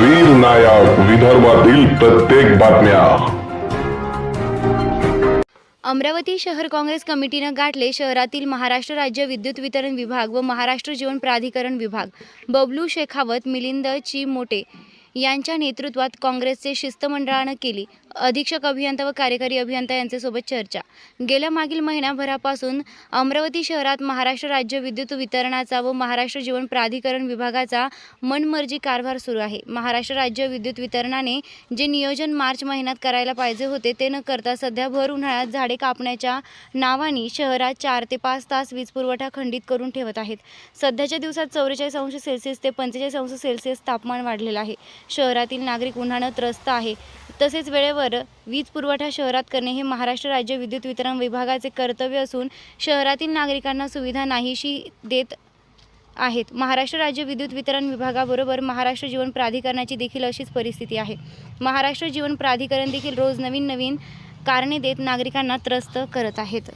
वीर नायक विदर्भातील प्रत्येक बातम्या. अमरावती शहर काँग्रेस कमिटीनं गाठले शहरातील महाराष्ट्र राज्य विद्युत वितरण विभाग व महाराष्ट्र जीवन प्राधिकरण विभाग. बबलू शेखावत मिलिंद चिमोटे यांच्या नेतृत्वात काँग्रेसचे शिस्तमंडळानं केली अधीक्षक अभियंता व कार्यकारी अभियंता यांच्यासोबत चर्चा. गेल्या मागील महिनाभरापासून अमरावती शहरात महाराष्ट्र राज्य विद्युत वितरणाचा व महाराष्ट्र जीवन प्राधिकरण विभागाचा मनमर्जी कारभार सुरू आहे. महाराष्ट्र राज्य विद्युत वितरणाने जे नियोजन मार्च महिन्यात करायला पाहिजे होते ते न करता सध्या भर उन्हाळ्यात झाडे कापण्याच्या नावाने शहरात चार ते पाच तास वीज पुरवठा खंडित करून ठेवत आहेत. सध्याच्या दिवसात चौवेचाळीस अंश सेल्सिअस ते पंचेचाळीस अंश सेल्सिअस तापमान वाढलेलं आहे. शहरातील नागरिक उन्हानं त्रस्त आहे. तसेच वेळेवर वीज पुरवठा शहरात करणे हे महाराष्ट्र राज्य विद्युत वितरण विभागाचे कर्तव्य असून शहरातील नागरिकांना सुविधा नाहीशी देत आहेत. महाराष्ट्र राज्य विद्युत वितरण विभागाबरोबर महाराष्ट्र जीवन प्राधिकरणाची देखील अशीच परिस्थिती आहे. महाराष्ट्र जीवन प्राधिकरण देखील रोज नवीन नवीन कारणे देत नागरिकांना त्रस्त करत आहेत.